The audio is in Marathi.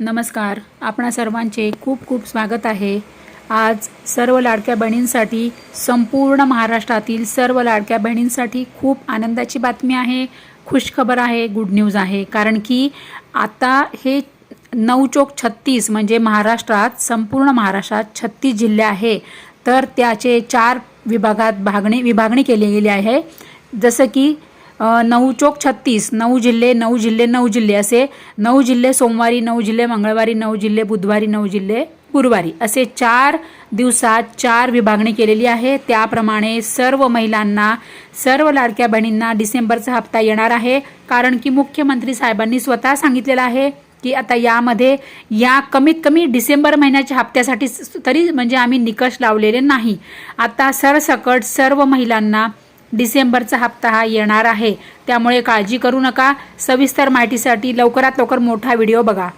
नमस्कार. आपणा सर्वांचे खूप खूप स्वागत आहे. आज सर्व लाडक्या बहिणींसाठी संपूर्ण महाराष्ट्रातील सर्व लाडक्या बहिणींसाठी खूप आनंदाची बातमी आहे खुशखबर आहे गुड न्यूज आहे. कारण की आता हे नऊ चोक छत्तीस म्हणजे महाराष्ट्रात संपूर्ण महाराष्ट्रात छत्तीस जिल्हे आहे. तर त्याचे चार विभागात भागणी विभागणी केली गेली आहे. जसं की नऊ चोक छत्तीस नऊ जिल्हे नऊ जिल्हे नऊ जिल्हे असे नऊ जिल्हे सोमवारी नऊ जिल्हे मंगळवारी नऊ जिल्हे बुधवारी नऊ जिल्हे गुरुवारी असे चार दिवसात चार विभागणी केलेली आहे. त्याप्रमाणे सर्व महिलांना सर्व लाडक्या बहिणींना डिसेंबरचा हप्ता येणार आहे. कारण की मुख्यमंत्री साहेबांनी स्वतः सांगितलेलं आहे की आता यामध्ये या कमीत कमी डिसेंबर महिन्याच्या हप्त्यासाठी स- तरी म्हणजे आम्ही निकष लावलेले नाही. आता सरसकट सर्व महिलांना डिसेंबरचा हप्ता हा येणार आहे. त्यामुळे काळजी करू नका. सविस्तर माहितीसाठी लवकरात लवकर मोठा व्हिडिओ बघा.